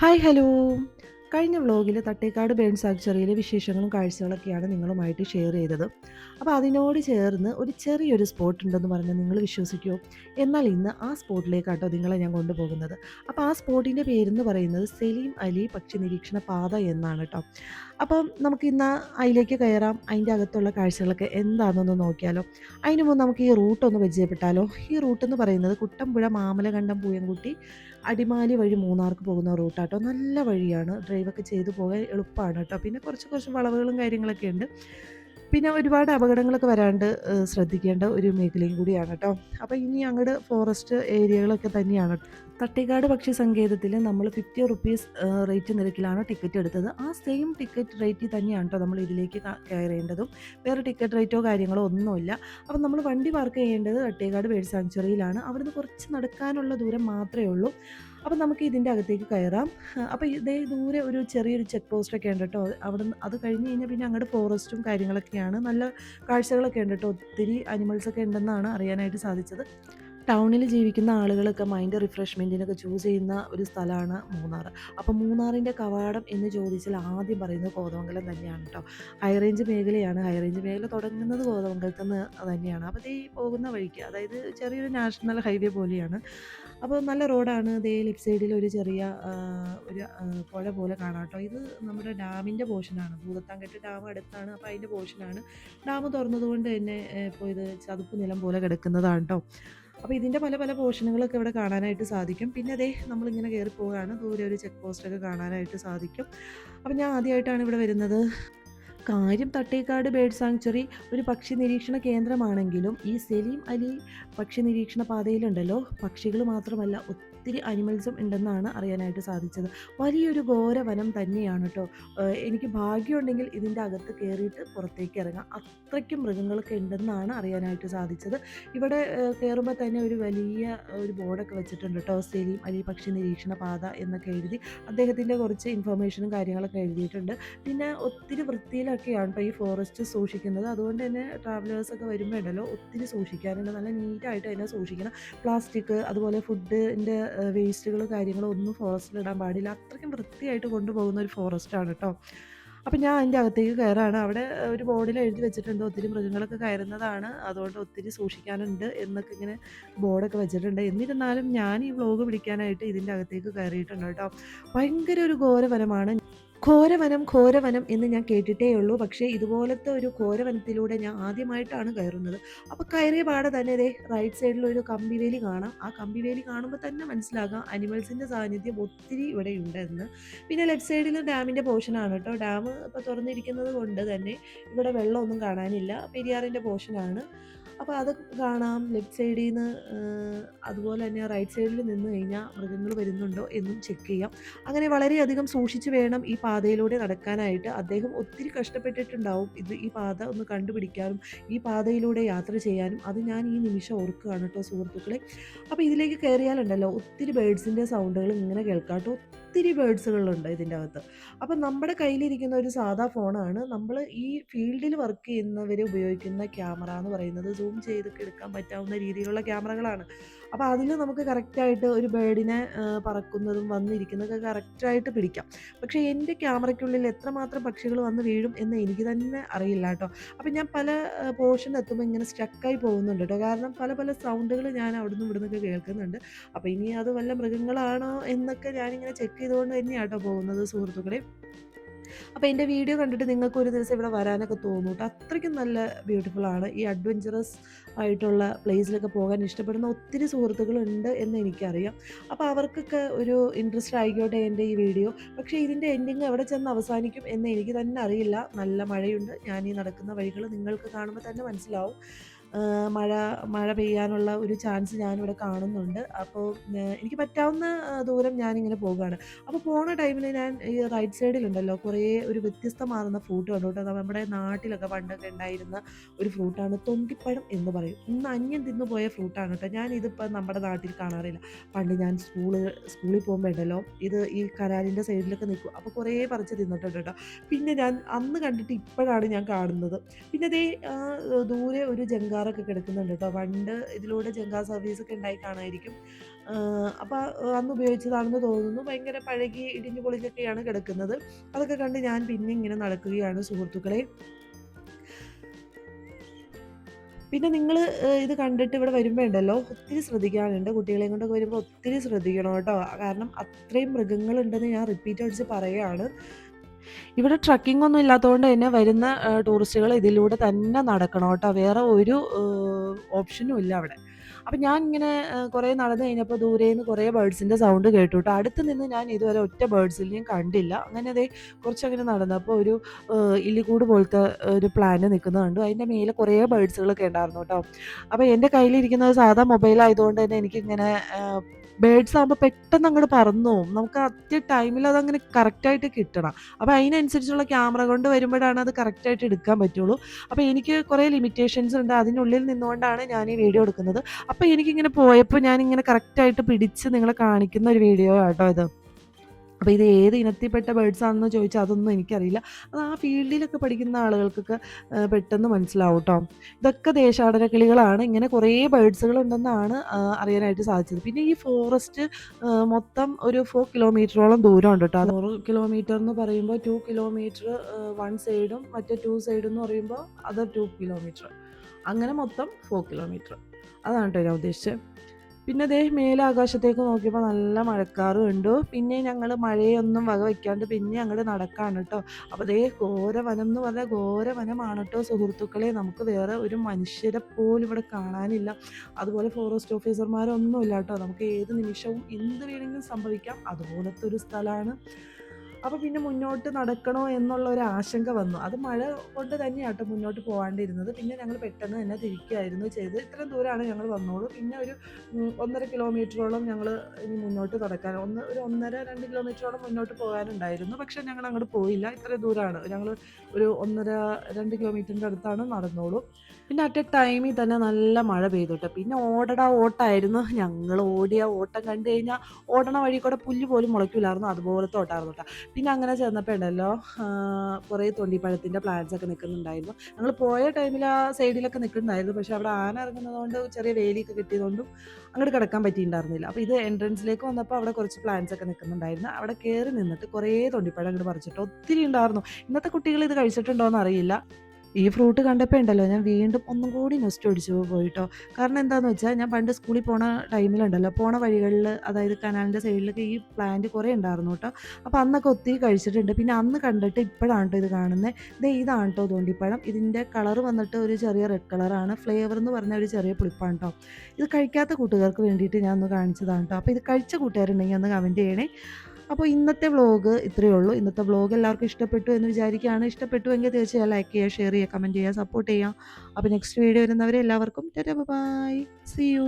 Hi hello കഴിഞ്ഞ വ്ലോഗിൽ Thattekad burn സാങ്ച്വറിയിലെ വിശേഷങ്ങളും കാഴ്ചകളൊക്കെയാണ് നിങ്ങളുമായിട്ട് ഷെയർ ചെയ്തത്. അപ്പോൾ അതിനോട് ചേർന്ന് ഒരു ചെറിയൊരു സ്പോട്ട് ഉണ്ടെന്ന് പറഞ്ഞാൽ നിങ്ങൾ വിശ്വസിക്കുമോ എന്നാൽ ഇന്ന് ആ സ്പോട്ടിലേക്കാട്ടോ നിങ്ങളെ ഞാൻ കൊണ്ടുപോകുന്നത്. അപ്പോൾ ആ സ്പോട്ടിന്റെ പേരെന്ന് പറയുന്നത് സലീം അലി പക്ഷി നിരീക്ഷണ പാത എന്നാണ് കേട്ടോ അപ്പം നമുക്ക് ഇന്ന് അതിലേക്ക് കയറാം. അതിന്റെ അകത്തുള്ള കാഴ്ചകളൊക്കെ എന്താണെന്നൊന്ന് നോക്കിയാലോ. അതിന് മുമ്പ് നമുക്ക് ഈ റൂട്ട് ഒന്ന് പരിചയപ്പെട്ടാലോ. ഈ റൂട്ട് എന്ന് പറയുന്നത് കുട്ടമ്പുഴ മാമലകണ്ടം പൂയംകുട്ടി അടിമാലി വഴി മൂന്നാർക്ക് പോകുന്ന റൂട്ടാട്ടോ നല്ല വഴിയാണ്. ഡ്രൈവൊക്കെ ചെയ്തു പോകാൻ എളുപ്പമാണ് കേട്ടോ. പിന്നെ കുറച്ച് കുറച്ച് വളവുകളും കാര്യങ്ങളൊക്കെ ഉണ്ട്. പിന്നെ ഒരുപാട് അപകടങ്ങളൊക്കെ വരാണ്ട് ശ്രദ്ധിക്കേണ്ട ഒരു മേഖലയും കൂടിയാണ് കേട്ടോ. അപ്പോൾ ഇനി അങ്ങോട്ട് ഫോറസ്റ്റ് ഏരിയകളൊക്കെ തന്നെയാണ്. തട്ടിക്കാട് പക്ഷി സങ്കേതത്തിൽ നമ്മൾ ഫിഫ്റ്റി റുപ്പീസ് റേറ്റ് നിരക്കിലാണ് ടിക്കറ്റ് എടുത്തത്. ആ സെയിം ടിക്കറ്റ് റേറ്റിൽ തന്നെയാണ് കേട്ടോ നമ്മൾ ഇതിലേക്ക് കയറേണ്ടതും. വേറെ ടിക്കറ്റ് റേറ്റോ കാര്യങ്ങളോ ഒന്നുമില്ല. അപ്പം നമ്മൾ വണ്ടി പാർക്ക് ചെയ്യേണ്ടത് തട്ടേക്കാട് ബേഡ് സാങ്ച്വറിയിലാണ് അവിടുന്ന് കുറച്ച് നടക്കാനുള്ള ദൂരം മാത്രമേ ഉള്ളൂ. അപ്പം നമുക്ക് ഇതിന്റെ അകത്തേക്ക് കയറാം. അപ്പോൾ ഇതേ ദൂരെ ഒരു ചെറിയൊരു ചെക്ക് പോസ്റ്റൊക്കെ ഉണ്ട് കേട്ടോ. അവിടെ അത് കഴിഞ്ഞ് കഴിഞ്ഞാൽ പിന്നെ അങ്ങോട്ട് ഫോറസ്റ്റും കാര്യങ്ങളൊക്കെയാണ്. നല്ല കാഴ്ചകളൊക്കെ ഉണ്ട് കേട്ടോ. ഒത്തിരി അനിമൽസൊക്കെ ഉണ്ടെന്നാണ് അറിയാനായിട്ട് സാധിച്ചത്. ടൗണിൽ ജീവിക്കുന്ന ആളുകളൊക്കെ മൈൻഡ് റിഫ്രഷ്മെന്റിനൊക്കെ ചൂസ് ചെയ്യുന്ന ഒരു സ്ഥലമാണ് മൂന്നാർ അപ്പോൾ മൂന്നാറിന്റെ കവാടം എന്ന് ചോദിച്ചാൽ ആദ്യം പറയുന്നത് കോതമംഗലം തന്നെയാണ് കേട്ടോ ഹൈ റേഞ്ച് മേഖലയാണ്. ഹൈ റേഞ്ച് മേഖല തുടങ്ങുന്നത് കോതമംഗലത്ത് നിന്ന് തന്നെയാണ്. അപ്പോൾ ഈ പോകുന്ന വഴിക്ക് അതായത് ചെറിയൊരു നാഷണൽ ഹൈവേ പോലെയാണ്. അപ്പോൾ നല്ല റോഡാണ് ദേ ലെഫ്റ്റ് സൈഡിൽ ഒരു ചെറിയ ഒരു പുഴ പോലെ കാണാം കേട്ടോ ഇത് നമ്മുടെ ഡാമിന്റെ പോർഷനാണ് ഭൂതത്താങ്കെട്ട് ഡാം അടുത്താണ്. അപ്പോൾ അതിന്റെ പോർഷനാണ് ഡാം തുറന്നതുകൊണ്ട് തന്നെ ഇപ്പോൾ ഇത് ചതുപ്പ് നിലം പോലെ കിടക്കുന്നതാണ് കേട്ടോ അപ്പോൾ ഇതിന്റെ പല പല പോർഷനുകളൊക്കെ ഇവിടെ കാണാനായിട്ട് സാധിക്കും. പിന്നെ അതേ നമ്മളിങ്ങനെ കയറി പോവുകയാണ്. ദൂരെ ഒരു ചെക്ക് പോസ്റ്റൊക്കെ കാണാനായിട്ട് സാധിക്കും. അപ്പോൾ ഞാൻ ആദ്യമായിട്ടാണ് ഇവിടെ വരുന്നത്. കാര്യം തട്ടേക്കാട് ബേഡ് സാങ്ച്വറി ഒരു പക്ഷി നിരീക്ഷണ കേന്ദ്രമാണെങ്കിലും ഈ സലീം അലി പക്ഷി നിരീക്ഷണ പാതയിലുണ്ടല്ലോ. പക്ഷികൾ മാത്രമല്ല ഒത്തിരി അനിമൽസും ഉണ്ടെന്നാണ് അറിയാനായിട്ട് സാധിച്ചത്. വലിയൊരു ഘോരവനം തന്നെയാണ് കേട്ടോ എനിക്ക് ഭാഗ്യമുണ്ടെങ്കിൽ ഇതിന്റെ അകത്ത് കയറിയിട്ട് പുറത്തേക്ക് ഇറങ്ങാം. അത്രയ്ക്കും മൃഗങ്ങളൊക്കെ ഉണ്ടെന്നാണ് അറിയാനായിട്ട് സാധിച്ചത്. ഇവിടെ കയറുമ്പോൾ തന്നെ ഒരു വലിയ ഒരു ബോർഡൊക്കെ വെച്ചിട്ടുണ്ട് കേട്ടോ സലീം അലി പക്ഷി നിരീക്ഷണ പാത എന്നൊക്കെ എഴുതി. അദ്ദേഹത്തിന്റെ കുറച്ച് ഇൻഫർമേഷനും കാര്യങ്ങളൊക്കെ എഴുതിയിട്ടുണ്ട്. പിന്നെ ഒത്തിരി വൃത്തിയിലൊക്കെയാണ് കേട്ടോ ഈ ഫോറസ്റ്റ് സൂക്ഷിക്കുന്നത്. അതുകൊണ്ട് തന്നെ ട്രാവലേഴ്സൊക്കെ വരുമ്പോൾ ഉണ്ടല്ലോ ഒത്തിരി സൂക്ഷിക്കാനുണ്ട് നല്ല നീറ്റായിട്ട് അതിനെ സൂക്ഷിക്കണം. പ്ലാസ്റ്റിക് അതുപോലെ ഫുഡിന്റെ വേസ്റ്റുകൾ കാര്യങ്ങളോ ഒന്നും ഫോറസ്റ്റിൽ ഇടാൻ പാടില്ല. അത്രയ്ക്കും വൃത്തിയായിട്ട് കൊണ്ടുപോകുന്ന ഒരു ഫോറസ്റ്റാണ് കേട്ടോ അപ്പം ഞാൻ അതിന്റെ അകത്തേക്ക് കയറാണ്. അവിടെ ഒരു ബോർഡിൽ എഴുതി വെച്ചിട്ടുണ്ട്. ഒത്തിരി മൃഗങ്ങളൊക്കെ കയറുന്നതാണ്. അതുകൊണ്ട് ഒത്തിരി സൂക്ഷിക്കാനുണ്ട് എന്നൊക്കെ ഇങ്ങനെ ബോർഡൊക്കെ വെച്ചിട്ടുണ്ട്. എന്നിരുന്നാലും ഞാൻ ഈ വ്ലോഗ് പിടിക്കാനായിട്ട് ഇതിന്റെ അകത്തേക്ക് കയറിയിട്ടുണ്ട് കേട്ടോ ഭയങ്കര ഒരു ഘോരവനമാണ്. ഘോരവനം ഘോരവനം എന്ന് ഞാൻ കേട്ടിട്ടേ ഉള്ളൂ. പക്ഷേ ഇതുപോലത്തെ ഒരു ഘോരവനത്തിലൂടെ ഞാൻ ആദ്യമായിട്ടാണ് കയറുന്നത്. അപ്പോൾ കയറിയ പാടെ തന്നെ ദേ റൈറ്റ് സൈഡിൽ ഒരു കമ്പിവേലി കാണാം. ആ കമ്പിവേലി കാണുമ്പോൾ തന്നെ മനസ്സിലാകാം അനിമൽസിന്റെ സാന്നിധ്യം ഒത്തിരി ഇവിടെ ഉണ്ടെന്ന്. പിന്നെ ലെഫ്റ്റ് സൈഡിൽ ഡാമിന്റെ പോർഷനാണ് കേട്ടോ. ഡാം ഇപ്പോൾ തുറന്നിരിക്കുന്നത് കൊണ്ട് തന്നെ ഇവിടെ വെള്ളമൊന്നും കാണാനില്ല. പെരിയാറിന്റെ പോർഷനാണ് അപ്പോൾ അത് കാണാം. ലെഫ്റ്റ് സൈഡിൽ നിന്ന് അതുപോലെ തന്നെ റൈറ്റ് സൈഡിൽ നിന്ന് കഴിഞ്ഞാൽ മൃഗങ്ങൾ വരുന്നുണ്ടോ എന്നും ചെക്ക് ചെയ്യാം. അങ്ങനെ വളരെയധികം സൂക്ഷിച്ച് വേണം ഈ പാതയിലൂടെ നടക്കാനായിട്ട്. അദ്ദേഹം ഒത്തിരി കഷ്ടപ്പെട്ടിട്ടുണ്ടാവും ഇത് ഈ പാത ഒന്ന് കണ്ടുപിടിക്കാനും ഈ പാതയിലൂടെ യാത്ര ചെയ്യാനും. അത് ഞാൻ ഈ നിമിഷം ഓർക്കുകയാണ് കേട്ടോ സുഹൃത്തുക്കളെ. അപ്പോൾ ഇതിലേക്ക് കയറിയാലുണ്ടല്ലോ ഒത്തിരി ബേഡ്സിന്റെ സൗണ്ടുകൾ ഇങ്ങനെ കേൾക്കാം കേട്ടോ. ഒത്തിരി ബേഡ്സുകളുണ്ട് ഇതിന്റെ അകത്ത് അപ്പം നമ്മുടെ കയ്യിലിരിക്കുന്ന ഒരു സാധാ ഫോണാണ്. നമ്മൾ ഈ ഫീൽഡിൽ വർക്ക് ചെയ്യുന്നവർ ഉപയോഗിക്കുന്ന ക്യാമറ എന്ന് പറയുന്നത് സൂം ചെയ്തൊക്കെ എടുക്കാൻ പറ്റാവുന്ന രീതിയിലുള്ള ക്യാമറകളാണ്. അപ്പോൾ അതിൽ നമുക്ക് കറക്റ്റായിട്ട് ഒരു ബേഡിനെ പറക്കുന്നതും വന്നിരിക്കുന്നതൊക്കെ കറക്റ്റായിട്ട് പിടിക്കാം. പക്ഷേ എന്റെ ക്യാമറയ്ക്കുള്ളിൽ എത്രമാത്രം പക്ഷികൾ വന്ന് വീഴും എന്ന് എനിക്ക് തന്നെ അറിയില്ല കേട്ടോ. അപ്പം ഞാൻ പല പോർഷൻ എത്തുമ്പോൾ ഇങ്ങനെ സ്റ്റക്കായി പോകുന്നുണ്ട് കേട്ടോ. കാരണം പല പല സൗണ്ടുകൾ ഞാൻ അവിടുന്ന് ഇവിടുന്നൊക്കെ കേൾക്കുന്നുണ്ട്. അപ്പോൾ ഇനി അത് വല്ല മൃഗങ്ങളാണോ എന്നൊക്കെ ഞാനിങ്ങനെ ചെക്ക് ചെയ്തുകൊണ്ട് തന്നെയാണ് കേട്ടോ പോകുന്നത് സുഹൃത്തുക്കളെ. അപ്പോൾ എന്റെ വീഡിയോ കണ്ടിട്ട് നിങ്ങൾക്ക് ഒരു ദിവസം ഇവിടെ വരാനൊക്കെ തോന്നും കേട്ടോ അത്രയ്ക്കും നല്ല ബ്യൂട്ടിഫുൾ ആണ്. ഈ അഡ്വഞ്ചറസ് ആയിട്ടുള്ള പ്ലേസിലൊക്കെ പോകാൻ ഇഷ്ടപ്പെടുന്ന ഒത്തിരി സുഹൃത്തുക്കളുണ്ട് എന്ന് എനിക്കറിയാം. അപ്പോൾ അവർക്കൊക്കെ ഒരു ഇൻട്രസ്റ്റ് ആയിക്കോട്ടെ എന്റെ ഈ വീഡിയോ പക്ഷേ ഇതിന്റെ എൻഡിങ് എവിടെ ചെന്ന് അവസാനിക്കും എന്ന് എനിക്ക് തന്നെ അറിയില്ല. നല്ല മഴയുണ്ട്. ഞാൻ ഈ നടക്കുന്ന വഴികൾ നിങ്ങൾക്ക് കാണുമ്പോൾ തന്നെ മനസ്സിലാവും. മഴ മഴ പെയ്യാനുള്ള ഒരു ചാൻസ് ഞാനിവിടെ കാണുന്നുണ്ട്. അപ്പോൾ എനിക്ക് പറ്റാവുന്ന ദൂരം ഞാനിങ്ങനെ പോവുകയാണ്. അപ്പോൾ പോണ ടൈമിൽ ഞാൻ ഈ റൈറ്റ് സൈഡിലുണ്ടല്ലോ കുറേ ഒരു വ്യത്യസ്തമാർന്ന ഫ്രൂട്ട് കണ്ടു കേട്ടോ. നമ്മുടെ നാട്ടിലൊക്കെ പണ്ടൊക്കെ ഉണ്ടായിരുന്ന ഒരു ഫ്രൂട്ടാണ് തൊങ്കിപ്പഴം എന്ന് പറയും. ഇന്ന് അന്യം തിന്നു പോയ ഫ്രൂട്ടാണ് കേട്ടോ. ഞാൻ ഇതിപ്പോൾ നമ്മുടെ നാട്ടിൽ കാണാറില്ല. പണ്ട് ഞാൻ സ്കൂൾ സ്കൂളിൽ പോകുമ്പോൾ ഉണ്ടല്ലോ ഇത് ഈ കനാലിന്റെ സൈഡിലൊക്കെ നിൽക്കും. അപ്പോൾ കുറേ പറിച്ച് തിന്നിട്ടുണ്ട് കേട്ടോ. പിന്നെ ഞാൻ അന്ന് കണ്ടിട്ട് ഇപ്പോഴാണ് ഞാൻ കാണുന്നത്. പിന്നെ അതേ ദൂരെ ഒരു ജങ്കാർ മഴക്കാറൊക്കെ കിടക്കുന്നുണ്ട് കേട്ടോ. പണ്ട് ഇതിലൂടെ സർവീസ് സർവീസൊക്കെ ഉണ്ടായി കാണായിരിക്കും അപ്പോൾ അന്ന് ഉപയോഗിച്ചതാണെന്ന് തോന്നുന്നു. ഭയങ്കര പഴകി ഇടിഞ്ഞു പൊളിഞ്ഞൊക്കെയാണ് കിടക്കുന്നത്. അതൊക്കെ കണ്ട് ഞാൻ പിന്നെ ഇങ്ങനെ നടക്കുകയാണ് സുഹൃത്തുക്കളെ. പിന്നെ നിങ്ങൾ ഇത് കണ്ടിട്ട് ഇവിടെ വരുമ്പോൾ ഉണ്ടല്ലോ ഒത്തിരി ശ്രദ്ധിക്കാനുണ്ട്. കുട്ടികളെയും കൊണ്ടൊക്കെ വരുമ്പോൾ ഒത്തിരി ശ്രദ്ധിക്കണം കേട്ടോ. കാരണം അത്രയും മൃഗങ്ങളുണ്ടെന്ന് ഞാൻ റിപ്പീറ്റ് അടിച്ച് പറയുകയാണ് ഇവിടെ ട്രക്കിംഗ് ഒന്നും ഇല്ലാത്തതുകൊണ്ട് തന്നെ വരുന്ന ടൂറിസ്റ്റുകൾ ഇതിലൂടെ തന്നെ നടക്കണം കേട്ടോ. വേറെ ഒരു ഓപ്ഷനും ഇല്ല അവിടെ. അപ്പം ഞാൻ ഇങ്ങനെ കുറേ നടന്നു കഴിഞ്ഞപ്പോൾ ദൂരെ നിന്ന് കുറേ ബേഡ്സിന്റെ സൗണ്ട് കേട്ടു കേട്ടോ. അടുത്ത് നിന്ന് ഞാൻ ഇതുവരെ ഒറ്റ ബേഡ്സിനെയും കണ്ടില്ല. അങ്ങനെ അതേ കുറച്ചങ്ങനെ നടന്നപ്പോൾ ഒരു ഇല്ലിക്കൂട് പോലത്തെ ഒരു പ്ലാൻ നിൽക്കുന്നത് കണ്ടു. അതിന്റെ മേലെ കുറേ ബേഡ്സുകളൊക്കെ ഉണ്ടായിരുന്നു കേട്ടോ. അപ്പോൾ എന്റെ കയ്യിലിരിക്കുന്നത് സാധാ മൊബൈൽ ആയതുകൊണ്ട് തന്നെ എനിക്കിങ്ങനെ ബേഡ്സ് ആകുമ്പോൾ പെട്ടെന്ന് അങ്ങോട്ട് പറന്നു പോകും നമുക്ക് അത്യ ടൈമിൽ അതങ്ങനെ കറക്റ്റായിട്ട് കിട്ടണം. അപ്പോൾ അതിനനുസരിച്ചുള്ള ക്യാമറ കൊണ്ട് വരുമ്പോഴാണ് അത് കറക്റ്റായിട്ട് എടുക്കാൻ പറ്റുള്ളൂ. അപ്പോൾ എനിക്ക് കുറേ ലിമിറ്റേഷൻസ് ഉണ്ട്. അതിനുള്ളിൽ നിന്നുകൊണ്ടാണ് ഞാൻ ഈ വീഡിയോ എടുക്കുന്നത്. അപ്പോൾ എനിക്കിങ്ങനെ പോയപ്പോൾ ഞാനിങ്ങനെ കറക്റ്റായിട്ട് പിടിച്ച് നിങ്ങളെ കാണിക്കുന്ന ഒരു വീഡിയോ ആട്ടോ ഇത്. അപ്പോൾ ഇത് ഏത് ഇനത്തിൽപ്പെട്ട ബേഡ്സ് ആണെന്ന് ചോദിച്ചാൽ അതൊന്നും എനിക്കറിയില്ല. അത് ആ ഫീൽഡിലൊക്കെ പഠിക്കുന്ന ആളുകൾക്കൊക്കെ പെട്ടെന്ന് മനസ്സിലാവും കേട്ടോ ഇതൊക്കെ ദേശാടന കിളികളാണ് ഇങ്ങനെ കുറേ ബേഡ്സുകൾ ഉണ്ടെന്നാണ് അറിയാനായിട്ട് സാധിച്ചത്. പിന്നെ ഈ ഫോറസ്റ്റ് മൊത്തം ഒരു ഫോർ കിലോമീറ്ററോളം ദൂരം ഉണ്ട് കേട്ടോ ഫോർ കിലോമീറ്റർ എന്ന് പറയുമ്പോൾ ടു കിലോമീറ്റർ വൺ സൈഡും മറ്റേ ടു സൈഡും എന്ന് പറയുമ്പോൾ അതർ ടു കിലോമീറ്റർ അങ്ങനെ മൊത്തം ഫോർ കിലോമീറ്റർ അതാണ് കേട്ടോ ഞാൻ ഉദ്ദേശിച്ചത്. പിന്നെ ദേ മേലെ ആകാശത്തേക്ക് നോക്കിയപ്പോൾ നല്ല മഴക്കാറും ഉണ്ട് പിന്നെ ഞങ്ങൾ മഴയൊന്നും വക വയ്ക്കാണ്ട് പിന്നെ ഞങ്ങൾ നടക്കാണ് കേട്ടോ അപ്പോൾ അതേ ഘോരവനം എന്ന് പറഞ്ഞാൽ ഘോരവനമാണ് കേട്ടോ സുഹൃത്തുക്കളെ. നമുക്ക് വേറെ ഒരു മനുഷ്യരെ പോലും ഇവിടെ കാണാനില്ല. അതുപോലെ ഫോറസ്റ്റ് ഓഫീസർമാരൊന്നുമില്ല കേട്ടോ നമുക്ക് ഏത് നിമിഷവും എന്ത് വേണമെങ്കിലും സംഭവിക്കാം. അതുപോലത്തെ ഒരു സ്ഥലമാണ്. അപ്പോൾ പിന്നെ മുന്നോട്ട് നടക്കണോ എന്നുള്ള ഒരു ആശങ്ക വന്നു. അത് മഴ കൊണ്ട് തന്നെയാട്ടോ മുന്നോട്ട് പോകാണ്ടിരുന്നത് പിന്നെ ഞങ്ങൾ പെട്ടെന്ന് തന്നെ തിരിക്കുകയായിരുന്നു ചെയ്ത് ഇത്രയും ദൂരമാണ് ഞങ്ങൾ വന്നോളൂ. പിന്നെ ഒരു ഒന്നര കിലോമീറ്ററോളം ഞങ്ങൾ ഇനി മുന്നോട്ട് നടക്കാൻ ഒന്ന് ഒരു ഒന്നര രണ്ട് കിലോമീറ്ററോളം മുന്നോട്ട് പോകാനുണ്ടായിരുന്നു. പക്ഷേ ഞങ്ങൾ അങ്ങോട്ട് പോയില്ല. ഇത്ര ദൂരമാണ് ഞങ്ങൾ ഒരു ഒന്നര രണ്ട് കിലോമീറ്ററിന്റെ അടുത്താണ് നടന്നോളൂ. പിന്നെ അറ്റ് എ ടൈമിൽ തന്നെ നല്ല മഴ പെയ്തു കേട്ടോ പിന്നെ ഓടട ഓട്ടായിരുന്നു. ഞങ്ങൾ ഓടിയ ഓട്ടം കണ്ടു കഴിഞ്ഞാൽ ഓടണ വഴി കൂടെ പുല്ല് പോലും മുളയ്ക്കില്ലായിരുന്നു അതുപോലത്തെ ഓട്ടായിരുന്നു കേട്ടോ പിന്നെ അങ്ങനെ ചെന്നപ്പോൾ ഉണ്ടല്ലോ കുറേ തൊണ്ടിപ്പഴത്തിന്റെ പ്ലാന്റ്സ് ഒക്കെ നിൽക്കുന്നുണ്ടായിരുന്നു. ഞങ്ങൾ പോയ ടൈമിൽ ആ സൈഡിലൊക്കെ നിൽക്കുന്നുണ്ടായിരുന്നു. പക്ഷേ അവിടെ ആന ഇറങ്ങുന്നതുകൊണ്ട് ചെറിയ വേലിയൊക്കെ കിട്ടിയതുകൊണ്ടും അങ്ങോട്ട് കിടക്കാൻ പറ്റിയിട്ടുണ്ടായിരുന്നില്ല. അപ്പോൾ ഇത് എൻട്രൻസിലേക്ക് വന്നപ്പോൾ അവിടെ കുറച്ച് പ്ലാന്റ്സ് ഒക്കെ നിൽക്കുന്നുണ്ടായിരുന്നു. അവിടെ കയറി നിന്നിട്ട് കുറേ തൊണ്ടിപ്പഴം അങ്ങോട്ട് പറിച്ചിട്ട് ഒത്തിരി ഉണ്ടായിരുന്നു. ഇന്നത്തെ കുട്ടികൾ ഇത് കഴിച്ചിട്ടുണ്ടോ എന്ന് അറിയില്ല. ഈ ഫ്രൂട്ട് കണ്ടപ്പോൾ ഉണ്ടല്ലോ ഞാൻ വീണ്ടും ഒന്നും കൂടി നെസ്റ്റ് അടിച്ചു പോയിട്ടോ. കാരണം എന്താണെന്ന് വെച്ചാൽ ഞാൻ പണ്ട് സ്കൂളിൽ പോണ ടൈമിലുണ്ടല്ലോ പോണ വഴികളിൽ അതായത് കനാലിന്റെ സൈഡിലൊക്കെ ഈ പ്ലാന്റ് കുറേ ഉണ്ടായിരുന്നു കേട്ടോ. അപ്പോൾ അന്നൊക്കെ ഒത്തിരി കഴിച്ചിട്ടുണ്ട്. പിന്നെ അന്ന് കണ്ടിട്ട് ഇപ്പോഴാണ് കേട്ടോ ഇത് കാണുന്നത് ഇതേ ഇതാണ് കേട്ടോ തോണ്ടിപ്പഴം. ഇതിന്റെ കളർ വന്നിട്ട് ഒരു ചെറിയ റെഡ് കളറാണ് ഫ്ലേവർ എന്ന് പറഞ്ഞ ഒരു ചെറിയ പുളിപ്പാണ് കേട്ടോ ഇത് കഴിക്കാത്ത കൂട്ടുകാർക്ക് വേണ്ടിയിട്ട് ഞാൻ ഒന്ന് കാണിച്ചതാണ് കേട്ടോ അപ്പോൾ ഇത് കഴിച്ച കൂട്ടുകാരുണ്ടെങ്കിൽ ഒന്ന് കമന്റ് ചെയ്യണേ. അപ്പോൾ ഇന്നത്തെ വ്ളോഗ് ഇത്രയേ ഉള്ളൂ. ഇന്നത്തെ വ്ളോഗ് എല്ലാവർക്കും ഇഷ്ടപ്പെട്ടു എന്ന് വിചാരിക്കുകയാണ്. ഇഷ്ടപ്പെട്ടു എങ്കിൽ തീർച്ചയായും ലൈക്ക് ചെയ്യുക ഷെയർ ചെയ്യുക കമന്റ് ചെയ്യുക സപ്പോർട്ട് ചെയ്യുക. അപ്പോൾ നെക്സ്റ്റ് വീഡിയോ വരുന്നവരെ എല്ലാവർക്കും ബൈ സി യു